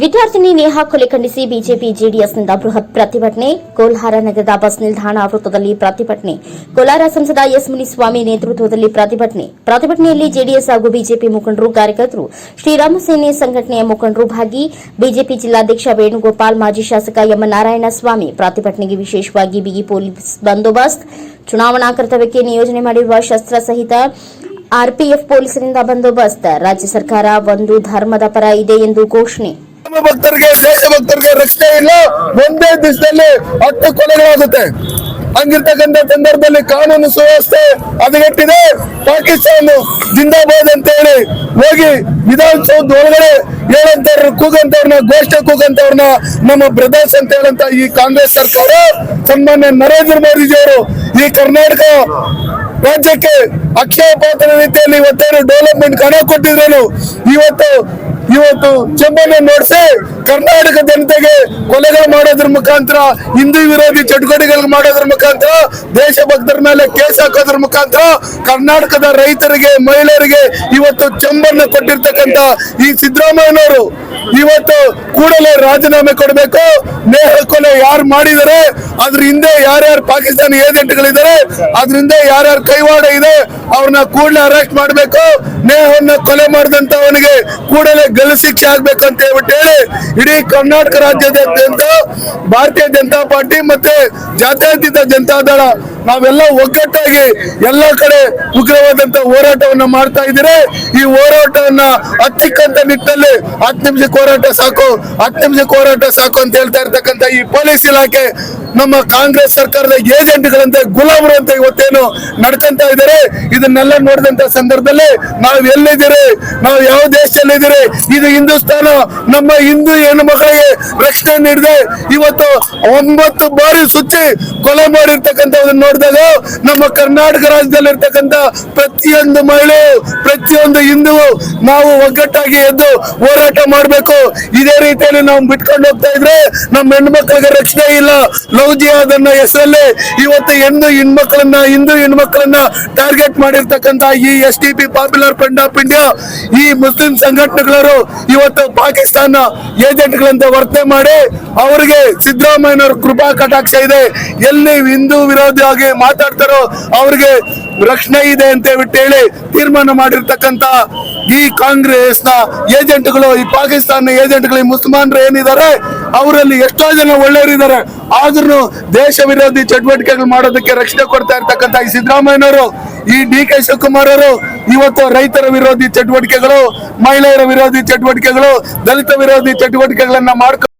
ವಿದ್ಯಾರ್ಥಿನಿ ನೇಹಾ ಕೊಲೆ ಖಂಡಿಸಿ ಬಿಜೆಪಿ ಜೆಡಿಎಸ್ನಿಂದ ಬೃಹತ್ ಪ್ರತಿಭಟನೆ. ಕೋಲ್ಹಾರ ನಗರದ ಬಸ್ ನಿಲ್ದಾಣ ಆವೃತ್ತದಲ್ಲಿ ಪ್ರತಿಭಟನೆ. ಕೋಲಾರ ಸಂಸದ ಎಸ್ ಮುನಿಸ್ವಾಮಿ ನೇತೃತ್ವದಲ್ಲಿ ಪ್ರತಿಭಟನೆ. ಪ್ರತಿಭಟನೆಯಲ್ಲಿ ಜೆಡಿಎಸ್ ಹಾಗೂ ಬಿಜೆಪಿ ಮುಖಂಡರು, ಕಾರ್ಯಕರ್ತರು, ಶ್ರೀರಾಮ ಸೇನೆ ಸಂಘಟನೆಯ ಮುಖಂಡರು ಭಾಗಿ, ಬಿಜೆಪಿ ಜಿಲ್ಲಾಧ್ಯಕ್ಷ ವೇಣುಗೋಪಾಲ್, ಮಾಜಿ ಶಾಸಕ ಎಂ ನಾರಾಯಣಸ್ವಾಮಿ ಪ್ರತಿಭಟನೆಗೆ ವಿಶೇಷವಾಗಿ ಬಿಗಿ ಪೊಲೀಸ್ ಬಂದೋಬಸ್ತ್. ಚುನಾವಣಾ ಕರ್ತವ್ಯಕ್ಕೆ ನಿಯೋಜನೆ ಮಾಡಿರುವ ಶಸ್ತ್ರ ಸಹಿತ ಆರ್ಪಿಎಫ್ ಪೊಲೀಸರಿಂದ ಬಂದೋಬಸ್ತ್. ರಾಜ್ಯ ಸರ್ಕಾರ ಒಂದು ಧರ್ಮದ ಪರ ಇದೆ ಎಂದು ಘೋಷಣೆ. ನಮ್ಮ ಭಕ್ತರಿಗೆ, ದೇಶ ಭಕ್ತರಿಗೆ ರಕ್ಷಣೆ ಇಲ್ಲ. ಒಂದೇ ದಿವಸದಲ್ಲಿ ಹತ್ತು ಕೊಲೆಗಳಾಗುತ್ತೆ. ಹಂಗಿರ್ತಕ್ಕಂಥ ಸಂದರ್ಭದಲ್ಲಿ ಕಾನೂನು ಸುವ್ಯವಸ್ಥೆ ಅದಗಟ್ಟಿದೆ ಪಾಕಿಸ್ತಾನ ಜಿಂದಾಬಾದ್ ಅಂತ ಹೇಳಿ ಹೋಗಿ ವಿಧಾನಸೌಧ ಒಳಗಡೆ ಹೇಳಂತವ್ರ ಕೂಗಂತವ್ರನ್ನ ಗೋಷ್ಠ ಕೂಗಂತವ್ರನ್ನ ನಮ್ಮ ಬ್ರದರ್ಸ್ ಅಂತ ಹೇಳಂತ ಈ ಕಾಂಗ್ರೆಸ್ ಸರ್ಕಾರ, ಸನ್ಮಾನ್ಯ ನರೇಂದ್ರ ಮೋದಿಜಿಯವರು ಈ ಕರ್ನಾಟಕ ರಾಜ್ಯಕ್ಕೆ ಅಕ್ಷಯ ಪಾತ್ರ ರೀತಿಯಲ್ಲಿ ಇವತ್ತೇನು ಡೆವಲಪ್ಮೆಂಟ್ ಹಣ ಕೊಟ್ಟಿದ್ರೇನು? ಇವತ್ತು ಇವತ್ತು ಚೆಂಬನ್ನು ನೋಡಿಸಿ ಕರ್ನಾಟಕ ಜನತೆಗೆ ಕೊಲೆಗಳು ಮಾಡೋದ್ರ ಮುಖಾಂತರ, ಹಿಂದೂ ವಿರೋಧಿ ಚಟುವಟಿಕೆಗಳು ಮಾಡೋದ್ರ ಮುಖಾಂತರ, ದೇಶಭಕ್ತರ ಮೇಲೆ ಕೇಸ್ ಹಾಕೋದ್ರ ಮುಖಾಂತರ ಕರ್ನಾಟಕದ ರೈತರಿಗೆ, ಮಹಿಳೆಯರಿಗೆ ಇವತ್ತು ಚೆಂಬನ್ನು ಕೊಟ್ಟಿರ್ತಕ್ಕಂತ ಈ ಸಿದ್ದರಾಮಯ್ಯನವರು ಇವತ್ತು ಕೂಡಲೇ ರಾಜೀನಾಮೆ ಕೊಡಬೇಕು. ನೇಹ ಕೊಲೆ ಯಾರು ಮಾಡಿದರೆ ಅದ್ರ ಹಿಂದೆ ಯಾರ್ಯಾರು ಪಾಕಿಸ್ತಾನಿ ಏಜೆಂಟ್ಗಳಿದ್ದಾರೆ, ಅದ್ರ ಹಿಂದೆ ಯಾರ್ಯಾರು ಕೈವಾಡ ಇದೆ, ಅವ್ರನ್ನ ಕೂಡಲೇ ಅರೆಸ್ಟ್ ಮಾಡಬೇಕು. ನೇಹವನ್ನ ಕೊಲೆ ಮಾಡಿದಂತವನಿಗೆ ಕೂಡಲೇ ಗಲ್ಲು ಶಿಕ್ಷೆ ಆಗ್ಬೇಕು ಅಂತ ಹೇಳ್ಬಿಟ್ಟು ಹೇಳಿ ಇಡೀ ಕರ್ನಾಟಕ ರಾಜ್ಯದಾದ್ಯಂತ ಭಾರತೀಯ ಜನತಾ ಪಾರ್ಟಿ ಮತ್ತೆ ಜಾತ್ಯತೀತ ಜನತಾ ದಳ ನಾವೆಲ್ಲ ಒಗ್ಗಟ್ಟಾಗಿ ಎಲ್ಲ ಕಡೆ ಉಗ್ರವಾದಂತ ಹೋರಾಟವನ್ನ ಮಾಡ್ತಾ ಇದ್ರೆ ಈ ಹೋರಾಟವನ್ನ ಹತ್ತಿಕ್ಕಂತ ನಿಟ್ಟಿನಲ್ಲಿ ಹತ್ತು ನಿಮಿಷಕ್ಕೆ ಹೋರಾಟ ಸಾಕು, ಹತ್ತು ನಿಮಿಷಕ್ಕೆ ಹೋರಾಟ ಸಾಕು ಅಂತ ಹೇಳ್ತಾ ಇರ್ತಕ್ಕಂಥ ಈ ಪೊಲೀಸ್ ಇಲಾಖೆ ನಮ್ಮ ಕಾಂಗ್ರೆಸ್ ಸರ್ಕಾರದ ಏಜೆಂಟ್ಗಳಂತೆ ಅಂತ ಇವತ್ತೇನು ನಡ್ಕೊಂತ ಇದ್ದಾರೆ, ಇದನ್ನೆಲ್ಲ ನೋಡಿದಂತ ಸಂದರ್ಭದಲ್ಲಿ ನಾವು ಎಲ್ಲಿದ್ದೀರಿ? ನಾವು ಯಾವ ದೇಶದಲ್ಲಿದ್ದೀರಿ? ಇದು ಹಿಂದೂಸ್ತಾನ, ನಮ್ಮ ಹಿಂದೂ ಹೆಣ್ಣು ಮಕ್ಕಳಿಗೆ ರಕ್ಷಣೆ ನೀಡಿದೆ ಇವತ್ತು ಒಂಬತ್ತು ಬಾರಿ ಸುತ್ತಿ ಕೊಲೆ ಮಾಡಿರ್ತಕ್ಕಂತ ನೋಡಿದಾಗ ನಮ್ಮ ಕರ್ನಾಟಕ ರಾಜ್ಯದಲ್ಲಿ ಇರ್ತಕ್ಕಂತ ಪ್ರತಿಯೊಂದು ಮಹಿಳೆ ಪ್ರತಿಯೊಂದು ಹಿಂದೂ ನಾವು ಒಗ್ಗಟ್ಟಾಗಿ ಎದ್ದು ಹೋರಾಟ ಮಾಡಬೇಕು. ಇದೇ ರೀತಿಯಲ್ಲಿ ನಾವು ಬಿಟ್ಕೊಂಡು ಹೋಗ್ತಾ ಇದ್ರೆ ನಮ್ಮ ಹೆಣ್ಮಕ್ಳಿಗೆ ರಕ್ಷಣೆ ಇಲ್ಲ. ಲವ್ ಜಿಹಾದನ್ನ ಹೆಸರಲ್ಲಿ ಇವತ್ತು ಹೆಣ್ಣು ಹೆಣ್ಮಕ್ಳನ್ನ, ಹಿಂದೂ ಹೆಣ್ಮಕ್ಳನ್ನ ಟಾರ್ಗೆಟ್ ಮಾಡಿರ್ತಕ್ಕಂತ ಈ S T P popular front of India, ಈ ಮುಸ್ಲಿಂ ಸಂಘಟನೆಗಳರು ಇವತ್ತು ಪಾಕಿಸ್ತಾನ ಏಜೆಂಟ್ಗಳಂತ ವರ್ತನೆ ಮಾಡಿ ಅವರಿಗೆ ಸಿದ್ದರಾಮಯ್ಯನವ್ರ ಕೃಪಾ ಕಟಾಕ್ಷ ಇದೆ. ಎಲ್ಲಿ ಹಿಂದೂ ವಿರೋಧಿಯಾಗಿ ಮಾತಾಡ್ತಾರೋ ಅವ್ರಿಗೆ ರಕ್ಷಣೆ ಇದೆ ಅಂತ ಹೇಳ್ಬಿಟ್ಟು ಹೇಳಿ ತೀರ್ಮಾನ ಮಾಡಿರ್ತಕ್ಕಂತ ಈ ಕಾಂಗ್ರೆಸ್ನ ಏಜೆಂಟ್ಗಳು, ಈ ಪಾಕಿಸ್ತಾನ ಏಜೆಂಟ್ಗಳು, ಈ ಮುಸಲ್ಮಾನರು ಏನಿದ್ದಾರೆ, ಅವರಲ್ಲಿ ಎಷ್ಟೋ ಜನ ಒಳ್ಳೆಯವರಿದ್ದಾರೆ. ಆದ್ರೂ ದೇಶ ವಿರೋಧಿ ಚಟುವಟಿಕೆಗಳು ಮಾಡೋದಕ್ಕೆ ರಕ್ಷಣೆ ಕೊಡ್ತಾ ಇರ್ತಕ್ಕಂಥ ಈ ಸಿದ್ದರಾಮಯ್ಯನವರು, ಈ ಡಿ ಕೆ ಶಿವಕುಮಾರ್ ಅವರು, ಇವತ್ತು ರೈತರ ವಿರೋಧಿ ಚಟುವಟಿಕೆಗಳು, ಮಹಿಳೆಯರ ವಿರೋಧಿ ಚಟುವಟಿಕೆಗಳು, ದಲಿತ ವಿರೋಧಿ ಚಟುವಟಿಕೆಗಳನ್ನ ಮಾಡ್ಕೊಂಡು